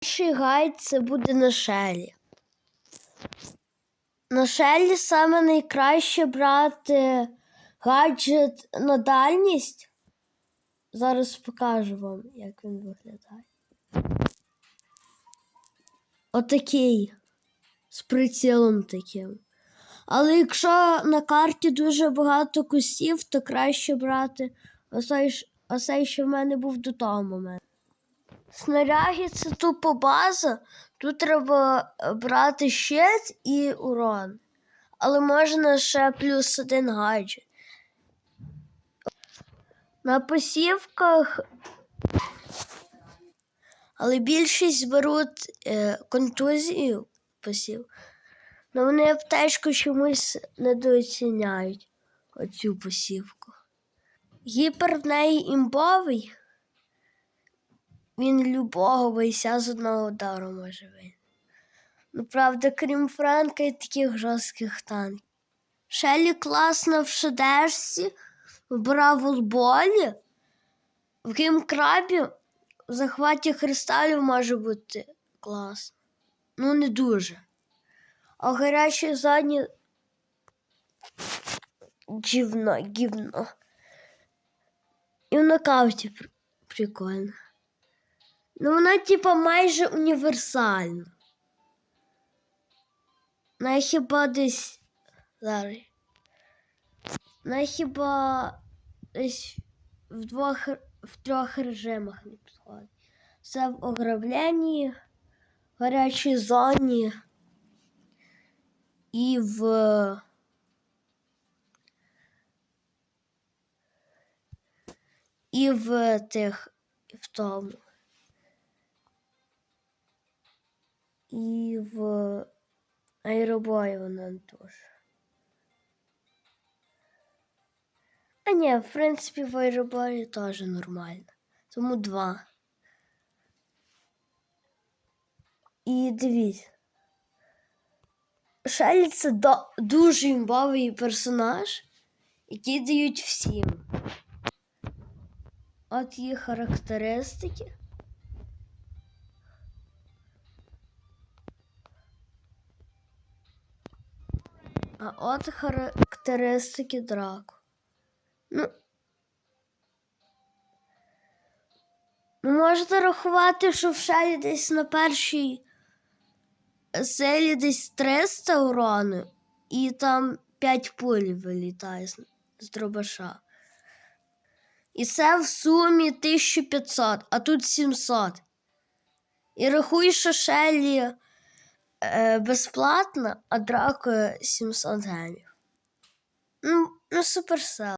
Перший гайд це буде на шелі. На шелі саме найкраще брати гаджет на дальність. Зараз покажу вам, як він виглядає. Отакий. З прицілом таким. Але якщо на карті дуже багато кустів, то краще брати оцей що в мене був до того моменту. Снаряги це тупо база. Тут треба е, брати щит і урон. Але можна ще плюс один гаджет. На посівках. Але більшість беруть е, контузію посів. Ну вони аптечку чомусь недооціняють оцю посівку. Гіпер в неї імбовий. Він любого бойця з одного удару може вийти. Ну, правда, крім Франка і таких жорстких танків. Шелі класно в шедешці, в браволболі, в геймкрабі, в захваті кристалів може бути класно. Ну, не дуже. А в гарячій зоні гівно, гівно. І в нокауті пр- прикольно. Ну, вона, типа, майже універсальна. Вона хіба десь. Зараз. Вона хіба десь в двох в трьох режимах не підходить. Це в ограбленні, в гарячій зоні і в. І в тих в тому. І в аеробої вона теж. А ні, в принципі, в аеробої теж нормально. Тому два. І дивіться. Шелі це дуже імбовий персонаж, який дають всім. От її характеристики. А от характеристики драку. Ну, можете рахувати, що в шелі десь на першій селі десь 300 урону, і там 5 пуль вилітає з, дробаша. І це в сумі 1500, а тут 700. І рахуй, що Шеллі е, безплатно, а драко 700 гемів. Ну, ну суперсел.